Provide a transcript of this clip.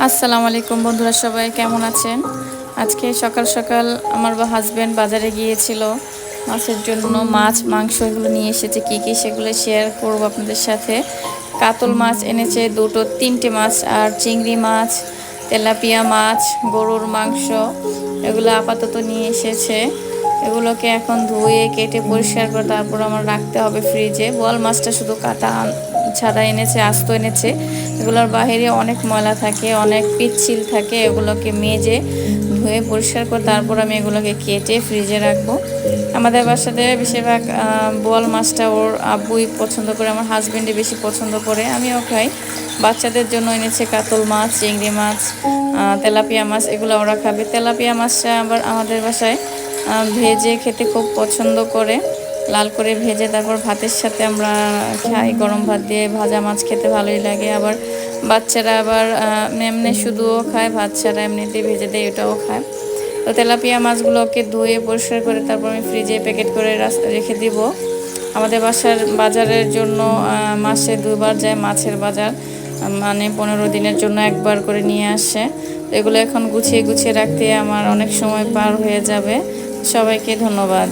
আসসালামু আলাইকুম বন্ধুরা, সবাই কেমন আছেন? আজকে সকাল সকাল আমার বা হাজব্যান্ড বাজারে গিয়েছিল। মাছের জন্য মাছ, মাংস এগুলো নিয়ে এসেছে। কী কী সেগুলো শেয়ার করব আপনাদের সাথে? কাতল মাছ এনেছে দুটো, তিনটে মাছ, আর চিংড়ি মাছ, তেলাপিয়া মাছ, গরুর মাংস, এগুলো আপাতত নিয়ে এসেছে। এগুলোকে এখন ধুয়ে, কেটে পরিষ্কার করে তারপর আমার রাখতে হবে ফ্রিজে বল মাছটা শুধু কাটা ছাড়া এনেছে, আস্ত এনেছে। এগুলোর বাহিরে অনেক ময়লা থাকে, অনেক পিচ্ছিল থাকে, এগুলোকে মেজে ধুয়ে পরিষ্কার করে তারপর আমি এগুলোকে কেটে ফ্রিজে রাখব। আমাদের বাসাতে বেশিরভাগ বোয়াল মাছটা ওর আব্বুই পছন্দ করে, আমার হাজব্যান্ডে বেশি পছন্দ করে। আমিও খাই। বাচ্চাদের জন্য এনেছে কাতল মাছ, চিংড়ি মাছ তেলাপিয়া মাছ, এগুলো ওরা খাবে। তেলাপিয়া মাছটা আবার আমাদের বাসায় ভেজে খেতে খুব পছন্দ করে। লাল করে ভেজে তারপর ভাতের সাথে আমরা খাই। গরম ভাত দিয়ে ভাজা মাছ খেতে ভালোই লাগে। আবার বাচ্চারা আবার এমনি শুধুও খায়, ভাত ছাড়া এমনিতে ভেজে দেয় এটাও খায়। তো তেলাপিয়া মাছগুলোকে ধুয়ে পরিষ্কার করে তারপর আমি ফ্রিজে প্যাকেট করে রেখে দিব। আমাদের বাসার বাজারের জন্য মাসে দুবার যায়, মাছের বাজার মানে পনেরো দিনের জন্য একবার করে নিয়ে আসে। এগুলো এখন গুছিয়ে গুছিয়ে রাখতে আমার অনেক সময় পার হয়ে যাবে। সবাইকে ধন্যবাদ।